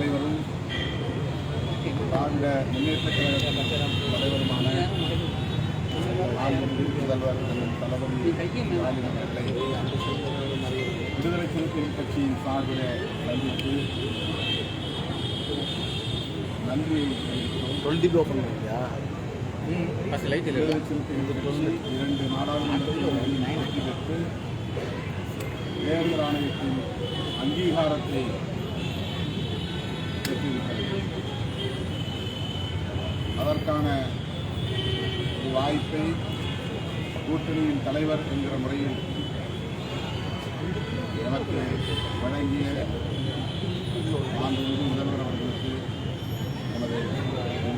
தலைவரும் திராவிட முன்னேற்ற கழக தலைவருமான முதல்வர் தளபதி ஸ்டாலின் அவர்களை விடுதலை சிறுத்தைகள் கட்சியின் சார்பில் சந்தித்து தெரிவிக்கிறோம். டுவெண்ட்டி ஓப்பன் பண்ணியா விடுதலை சிறுத்தைகள் கட்சி இரண்டு நாடாளுமன்ற தேர்தலில் வெற்றி பெற்று தேர்தல் ஆணையத்தின் அங்கீகாரத்தை அதற்கான ஒரு வாய்ப்பை கூட்டணியின் தலைவர் என்கிற முறையில் எனக்கு வழங்கிய ஆண்டு முதல்வர் அவர்களுக்கு நமது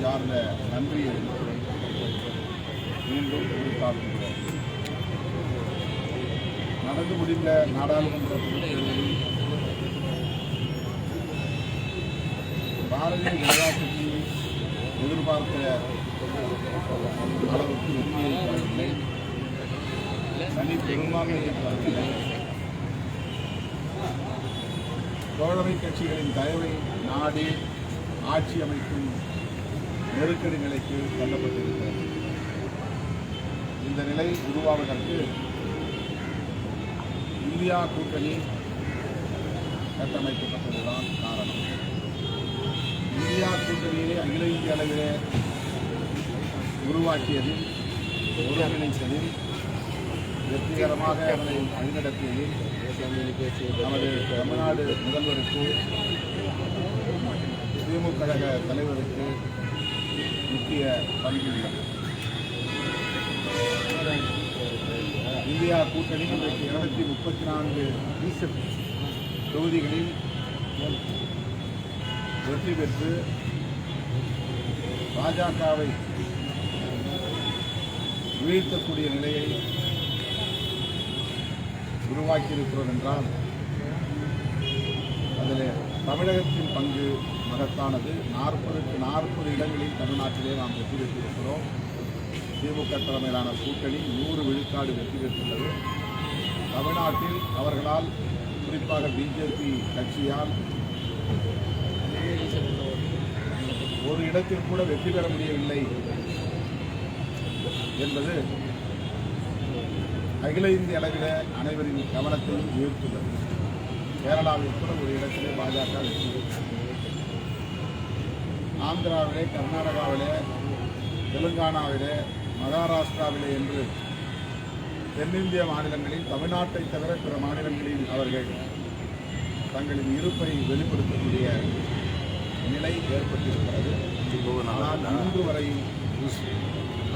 சார்ந்த நன்றியை மீண்டும் எதிர்பார்க்கின்றோம் நடந்து முடிந்த நாடாளுமன்ற தேர்தலில் பாரதிய ஜனதா கட்சி எதிர்பார்த்த அளவுக்கு வெற்றியை தனி பெரும்பான்மையை பெறவில்லை தோழமை கட்சிகளின் தயவை நாடி ஆட்சி அமைக்கும் நெருக்கடி நிலைக்கு தள்ளப்பட்டிருக்கிறது. இந்த நிலை உருவாவதற்கு இந்தியா கூட்டணி கட்டமைக்கப்பட்டதுதான் காரணம். இந்தியா கூட்டணியை அகில இந்திய அளவிலே உருவாக்கியதில் ஒருங்கிணைத்ததில் வெற்றிகரமாக அதனை வழிநடத்தியதில் நமது தமிழ்நாடு முதல்வருக்கு திமுக கழக தலைவருக்கு முக்கிய பங்கு உள்ளது. இந்தியா கூட்டணி இன்றைக்கு இருநூத்தி முப்பத்தி நான்கு தொகுதிகளில் வெற்றி பெற்று பாஜகவை வீழ்த்தக்கூடிய நிலையை உருவாக்கியிருக்கிறோம் என்றால் அதில் தமிழகத்தின் பங்கு மகத்தானது. நாற்பதுக்கு நாற்பது இடங்களில் தமிழ்நாட்டிலே நாம் வெற்றி பெற்றிருக்கிறோம். திமுக தலைமையிலான கூட்டணி நூறு விழுக்காடு வெற்றி பெற்றுள்ளது. தமிழ்நாட்டில் அவர்களால் குறிப்பாக பிஜேபி கட்சியால் ஒரு இடத்தில் கூட வெற்றி பெற முடியவில்லை என்பது அகில இந்திய அளவில் அனைவரின் கவனத்தையும் ஈர்த்துள்ளது. கேரளாவில் கூட ஒரு இடத்திலே பாஜக வெற்றி ஆந்திராவிலே கர்நாடகாவிலே தெலுங்கானாவிலே மகாராஷ்டிராவிலே என்று தென்னிந்திய மாநிலங்களில் தமிழ்நாட்டை தவிர பிற மாநிலங்களில் அவர்கள் தங்களின் இருப்பை வெளிப்படுத்தக்கூடிய நிலை ஏற்பட்டிருக்கிறது. ஆனால் இன்று வரையும்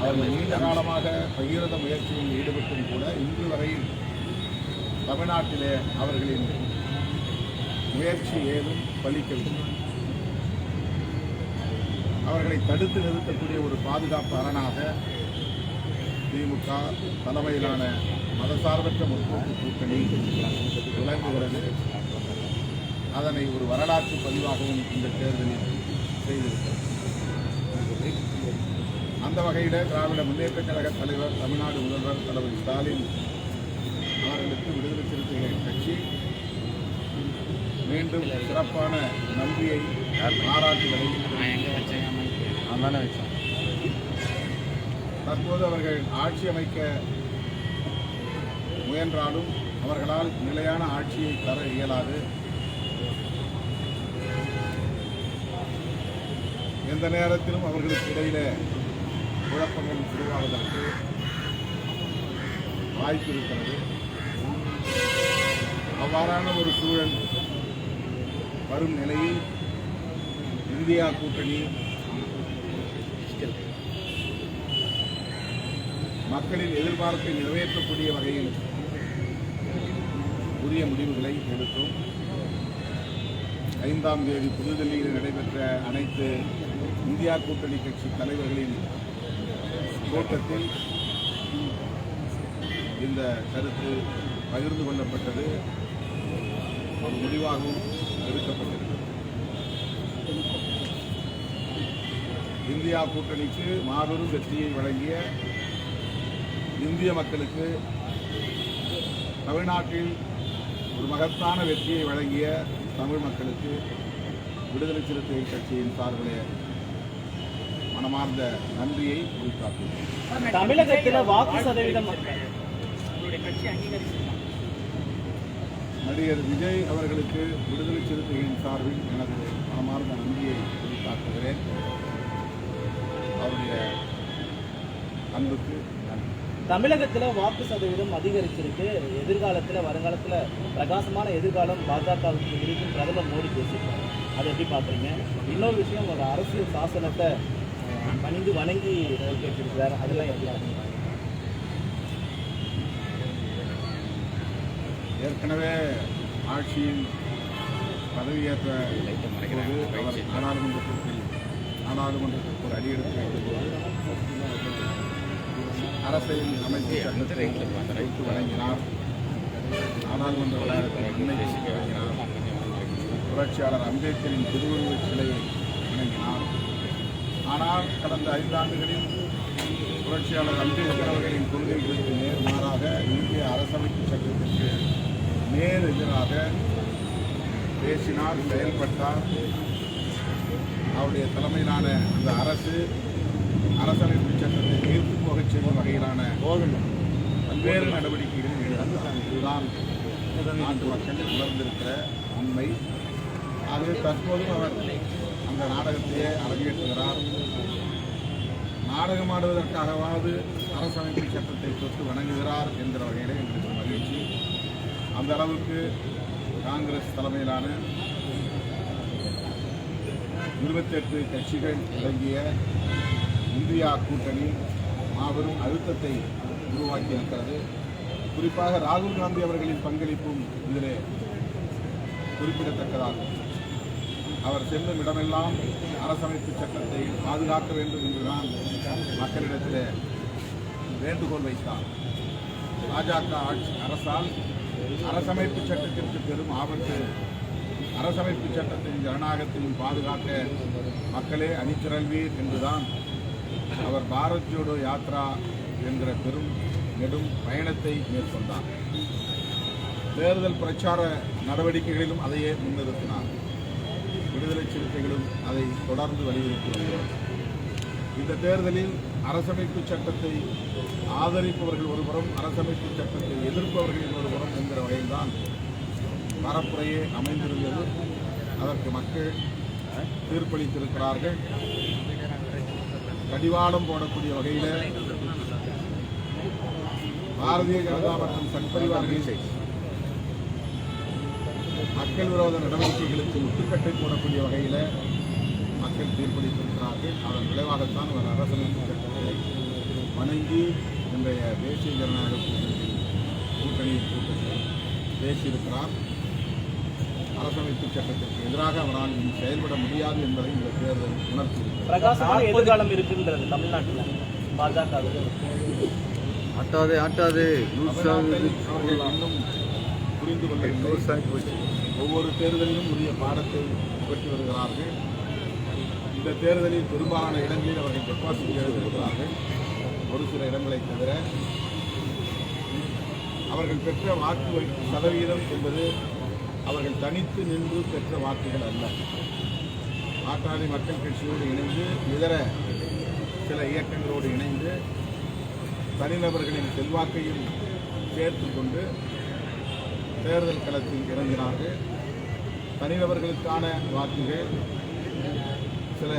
அவர்கள் நீண்ட காலமாக பகிரத முயற்சியில் ஈடுபட்டும் கூட இன்று வரையில் தமிழ்நாட்டிலே அவர்களின் முயற்சி ஏதும் பலிக்கவில்லை. அவர்களை தடுத்து நிறுத்தக்கூடிய ஒரு பாதுகாப்பு அரணாக திமுக தலைமையிலான மதசார்பற்ற முற்போக்கு கூட்டணி விளங்குகிறது. அதனை ஒரு வரலாற்று பதிவாகவும் இந்த தேர்தலில் செய்திருக்கிறது. அந்த வகையில் திராவிட முன்னேற்ற கழக தலைவர் தமிழ்நாடு முதல்வர் தளபதி ஸ்டாலின் அவர்களுக்கு விடுதலை சிறுத்தைகள் கட்சி மீண்டும் சிறப்பான நன்றியை பாராட்டுகளை தற்போது அவர்கள் ஆட்சி அமைக்க முயன்றாலும் அவர்களால் நிலையான ஆட்சியை தர இயலாது. எந்த நேரத்திலும் அவர்களுக்கு இடையிலே குழப்பங்கள் உருவாவதற்கு வாய்ப்பு இருக்கிறது. அவ்வாறான ஒரு சூழல் வரும் நிலையில் இந்தியா கூட்டணி மக்களின் எதிர்பார்ப்பை நிறைவேற்றக்கூடிய வகையில் உரிய முடிவுகளை எடுத்தோம் ஐந்தாம் தேதி புதுதில்லியில் நடைபெற்ற அனைத்து இந்தியா கூட்டணி கட்சி தலைவர்களின் கூட்டத்தில் இந்த கருத்து பகிர்ந்து கொள்ளப்பட்டது. ஒரு முடிவாகவும் எடுக்கப்பட்டிருக்கிறது. இந்தியா கூட்டணிக்கு மாபெரும் வெற்றியை வழங்கிய இந்திய மக்களுக்கு தமிழ்நாட்டில் ஒரு மகத்தான வெற்றியை வழங்கிய தமிழ் மக்களுக்கு விடுதலை சிறுத்தைகள் கட்சியின் சார்பிலே மனமார்ந்த நன்றியை உரித்தாக்குகிறேன். தமிழகத்துல வாக்கு சதவீதம் நடிகர் விஜய் அவர்களுக்கு விடுதலை சிறுத்தைகளின் சார்பில் எனது மனமார்ந்த நன்றியை உரித்தாக்குகிறேன். அவருடைய அன்புக்கு தமிழகத்துல வாக்கு சதவீதம் அதிகரிச்சிருக்கு. எதிர்காலத்துல வருங்காலத்துல பிரகாசமான எதிர்காலம் பாஜகவுக்கு இருக்கும் பிரதமர் மோடி பேசியிருக்காரு. அதை எப்படி பாக்குறீங்க இன்னொரு விஷயம் ஒரு அரசியல் சாசனத்தை பணிந்து வணங்கி கேட்டிருக்கிறார் அதெல்லாம் எப்படி? ஏற்கனவே ஆட்சியின் பதவியேற்ற நாடாளுமன்றத்திற்கு நாடாளுமன்றத்திற்கு ஒரு அடி எடுத்து அரசியல் அமைப்பு சட்டத்தை வைத்து வழங்கினார் நாடாளுமன்ற வளாகத்தை முன்னைக்கு வழங்கினார் புரட்சியாளர் அம்பேத்கரின் திருவுருவச் சிலையை வணங்கினார். ஆனால் கடந்த ஐந்தாண்டுகளில் புரட்சியாளர் அம்பேத்கர் அவர்களின் கொள்கைகளுக்கு நேர்மாறாக இந்திய அரசமைப்பு சட்டத்திற்கு நேர் எதிராக பேசினார் செயல்பட்டார். அவருடைய தலைமையிலான அந்த அரசு அரசமைப்பு போகச் செய்யும் வகையிலான பல்வேறு நடவடிக்கைகளில் இதுதான் நாட்டு மக்கள் உணர்ந்திருக்கிற உண்மை. ஆகவே தற்போதும் அவர் அந்த நாடகத்தையே அரங்கேற்றுகிறார். நாடகமாடுவதற்காகவாவது அரசமைப்பு சட்டத்தை தொட்டு வணங்குகிறார் என்கிற வகையிலே எங்களுக்கு மகிழ்ச்சி. அந்த அளவுக்கு காங்கிரஸ் தலைமையிலான இருபத்தெட்டு கட்சிகள் அடங்கிய இந்தியா கூட்டணி மாபெரும் அழுத்தத்தை உருவாக்கியிருக்கிறது. குறிப்பாக ராகுல் காந்தி அவர்களின் பங்களிப்பும் இதிலே குறிப்பிடத்தக்கதாகும். அவர் செல்லும் இடமெல்லாம் அரசமைப்பு சட்டத்தை பாதுகாக்க வேண்டும் என்றுதான் மக்களிடத்திலே வேண்டுகோள் வைத்தார். பாஜக ஆட்சி அரசால் அரசமைப்பு சட்டத்திற்கு பெரும் ஆபத்து. அரசமைப்பு சட்டத்தின் ஜனநாயகத்தையும் பாதுகாக்க மக்களே அணிதிரள்வீர் என்றுதான் அவர் பாரத் ஜோடோ யாத்ரா என்கிற பெரும் நெடும் பயணத்தை மேற்கொண்டார். தேர்தல் பிரச்சார நடவடிக்கைகளிலும் அதையே முன்னிறுத்தினார். விடுதலை சிறுத்தைகளும் அதை தொடர்ந்து வலியுறுத்தி வருகிறோம் இந்த தேர்தலில் அரசமைப்பு சட்டத்தை ஆதரிப்பவர்கள் ஒருபுறம் அரசமைப்பு சட்டத்தை எதிர்ப்பவர்கள் ஒருபுறம் என்கிற வகையில்தான் பரப்புரையே அமைந்திருந்தது. அதற்கு மக்கள் தீர்ப்பளித்திருக்கிறார்கள். கடிவாளம் போடக்கூடிய வகையில் பாரதிய ஜனதா மற்றும் சன்பரிவார்களின் மக்கள் விரோத நடவடிக்கைகளுக்கு முட்டுக்கட்டை போடக்கூடிய வகையில் மக்கள் தீர்ப்பளித்திருக்கிறார்கள். அதன் விளைவாகத்தான் அவர் அரசமைப்பு சட்டத்தை வணங்கி இன்றைய தேசிய ஜனநாயக கூட்டணி கூட்டத்தில் பேசியிருக்கிறார். அரசமைப்பு சட்டத்திற்கு எதிராக அவரால் செயல்பட முடியாது என்பதை இந்த தேர்தல் பிரகாசமான எதிர்காலம் இருக்குன்றது தமிழ்நாட்டுல. பாஜகவுக்கு. ஆட்டாதே ஆட்டாதே. இன்னும் புரிந்து கொள்ளவில்லை ஒவ்வொரு தேர்தலிலும் உரிய பாடத்தை பெற்று வருகிறார்கள். இந்த தேர்தலில் பெரும்பாலான இடங்களில் அவர்கள் டெபாசிட் எழுதியிருக்கிறார்கள் ஒரு சில இடங்களை தவிர அவர்கள் பெற்ற வாக்கு வகி- சதவீதம் என்பது அவர்கள் தனித்து நின்று பெற்ற வாக்குகள் அல்ல. பாட்டாளி மக்கள் கட்சியோடு இணைந்து இதர சில இயக்கங்களோடு இணைந்து தனிநபர்களின் செல்வாக்கையும் சேர்த்து கொண்டு தேர்தல் களத்தில் இறங்கினார்கள். தனிநபர்களுக்கான வாக்குகள் சில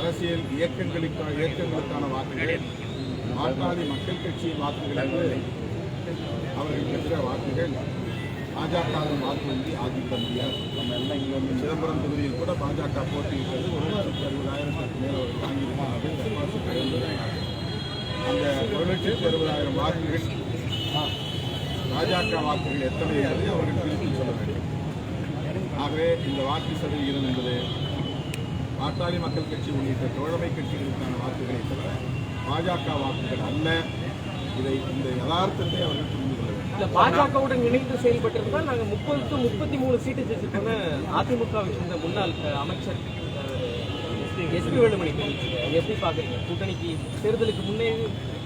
அரசியல் இயக்கங்களுக்கான இயக்கங்களுக்கான வாக்குகள் பாட்டாளி மக்கள் கட்சியின் வாக்குகளுக்கு அவர்கள் பெற்ற வாக்குகள். பாஜகவின் வாக்கு வங்கி ஆகிவிட முடியாது சிதம்பரம் தொகுதியில் கூட பாஜக போட்டியிட்டது ஒரு லட்சத்தி அறுபதாயிரத்துக்கு மேலே ஒரு வாங்கியிருக்கிறார்கள் அப்படின்னு அந்த ஒரு லட்சத்தி அறுபதாயிரம் வாக்குகள் பாஜக வாக்குகள் எத்தனை என்பதை அவர்கள் பிரித்து சொல்ல வேண்டும். ஆகவே இந்த வாக்கு சதவிகிதம் என்பது பாட்டாளி மக்கள் கட்சி உள்ளிட்ட தோழமை கட்சிகளுக்கான வாக்குகளை தவிர பாஜக வாக்குகள் அல்ல. இதை இந்த யதார்த்தத்தை அவர்கள் இல்ல பாஜகவுடன் இணைந்து செயல்பட்டிருந்தா நாங்க முப்பது முப்பத்தி மூணு சீட்டு ஜெயிச்சிருக்கோம்னு அதிமுக சேர்ந்த முன்னாள் அமைச்சர் எஸ்பி வேலுமணி எப்படி பாக்குறீங்க. கூட்டணிக்கு தேர்தலுக்கு முன்னே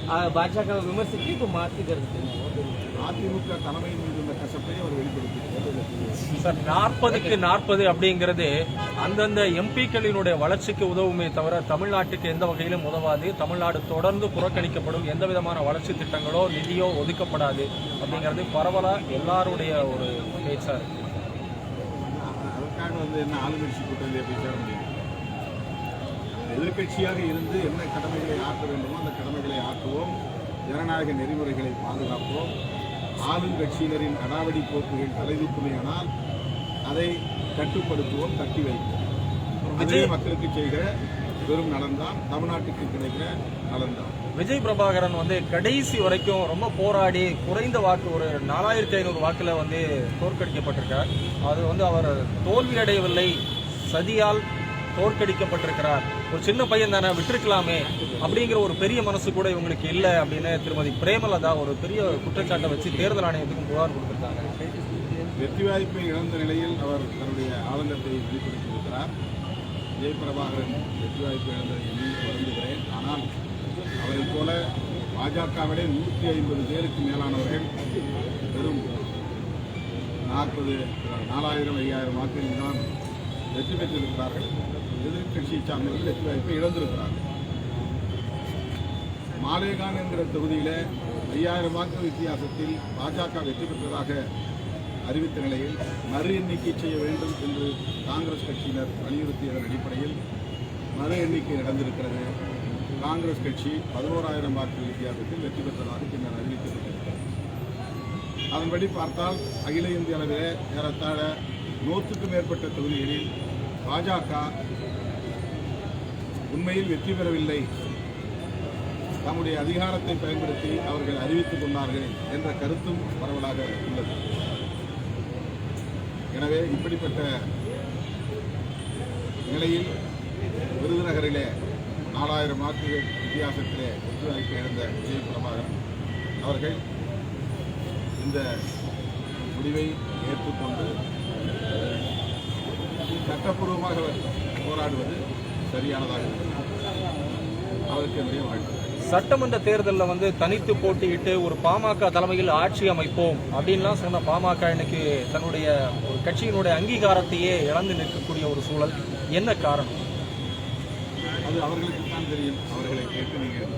அஹ், பாஜகவை விமர்சித்து இப்போ மாற்றி கருத்து அதிமுக தலைமையின் மீது உள்ள மனக்கசப்பை அவர் வெளிப்படுத்தியிருக்கிறார் சார் நாற்பதுக்கு நாற்பது அப்படிங்கிறது அந்தந்த எம்பிக்களினுடைய வளர்ச்சிக்கு உதவுமே தவிர தமிழ்நாட்டுக்கு எந்த வகையிலும் உதவாது தமிழ்நாடு தொடர்ந்து புறக்கணிக்கப்படும் எந்த விதமான வளர்ச்சி திட்டங்களோ நிதியோ ஒதுக்கப்படாது அப்படிங்கிறது பரவலா எல்லாருடைய ஒரு பேச்சா இருக்கு அதற்காக வந்து என்ன ஆளுங்கட்சி கூட்டத்திலே சேர முடியும் எதிர்க்கட்சியாக இருந்து என்ன கடமைகளை ஆற்ற வேண்டுமோ அந்த கடமைகளை ஆற்றுவோம் ஜனநாயக நெறிமுறைகளை பாதுகாப்போம். ஆளுங்கட்சியினரின் அடாவடி போக்குகள் தலைதூக்குமையானால் அதை கட்டுப்படுத்துவோம் தட்டி வைப்போம். அதே மக்களுக்கு செய்கிற பெரும் நலன்தான் தமிழ்நாட்டுக்கு கிடைக்கிற நலன்தான். விஜய் பிரபாகரன் வந்து கடைசி வரைக்கும் ரொம்ப போராடி குறைந்த வாக்கு ஒரு நாலாயிரத்தி ஐநூறு வாக்குல வந்து தோற்கடிக்கப்பட்டிருக்கார். அது வந்து அவர் தோல்வி அடையவில்லை சதியால் தோற்கடிக்கப்பட்டிருக்கிறார். ஒரு சின்ன பையன் தானே விட்டுருக்கலாமே அப்படிங்கிற ஒரு பெரிய மனசு கூட இவங்களுக்கு இல்லை அப்படின்னு திருமதி பிரேமலதா ஒரு பெரிய குற்றச்சாட்டை வச்சு தேர்தல் ஆணையத்துக்கும் புகார் கொடுத்திருக்காங்க. வெற்றி வாய்ப்பை இழந்த நிலையில் அவர் தன்னுடைய ஆதங்கத்தை வெளிப்படுத்தியிருக்கிறார். விஜய் வெற்றி வாய்ப்பு இழந்ததை எண்ணி வருந்துகிறேன். ஆனால் அவரைப் போல பாஜகவிலே நூற்றி ஐம்பது பேருக்கு மேலானவர்கள் வெறும் நாற்பது நாலாயிரம் ஐயாயிரம் வாக்குகளில் தான் வெற்றி பெற்றிருக்கிறார்கள். எதிர்கட்சியை சார்ந்தவர்கள் வெற்றி வாய்ப்பை இழந்திருக்கிறார்கள். மாலேகான் என்கிற தொகுதியில் ஐயாயிரம் வாக்கு வித்தியாசத்தில் பாஜக வெற்றி பெற்றதாக அறிவித்த நிலையில் மறு எண்ணிக்கை செய்ய வேண்டும் என்று காங்கிரஸ் கட்சியினர் வலியுறுத்தியதன் அடிப்படையில் மறு எண்ணிக்கை நடந்திருக்கிறது. காங்கிரஸ் கட்சி பதினோராயிரம் வாக்கு வித்தியாசத்தில் வெற்றி பெற்றதாக பின்னர் அறிவித்திருக்கிறது அதன்படி பார்த்தால் அகில இந்திய அளவில் ஏறத்தாழ நூற்றுக்கும் மேற்பட்ட தொகுதிகளில் பாஜக உண்மையில் வெற்றி பெறவில்லை. தம்முடைய அதிகாரத்தை பயன்படுத்தி அவர்கள் அறிவித்துக் கொண்டார்கள் என்ற கருத்தும் பரவலாக உள்ளது. எனவே இப்படிப்பட்ட நிலையில் விருதுநகரிலே நாலாயிரம் வாக்குகள் வித்தியாசத்திலே வெற்றி வாய்ப்பு இழந்த விஜய் பிரபாகரன் அவர்கள் இந்த முடிவை ஏற்றுக்கொண்டு சட்டப்பூர்வமாக போராடுவது சரியானதாக என்னுடைய வாழ்த்து. சட்டமன்ற தேர்தலில் வந்து தனித்து போட்டியிட்டு ஒரு பாமக தலைமையில் ஆட்சி அமைப்போம் அப்படின்லாம் சொன்ன பாமக இன்னைக்கு தன்னுடைய ஒரு கட்சியினுடைய அங்கீகாரத்தையே இழந்து நிற்கக்கூடிய ஒரு சூழல். என்ன காரணம்? அது அவர்களுக்கு தான் தெரியும். அவர்களை கேட்டு நீங்கள்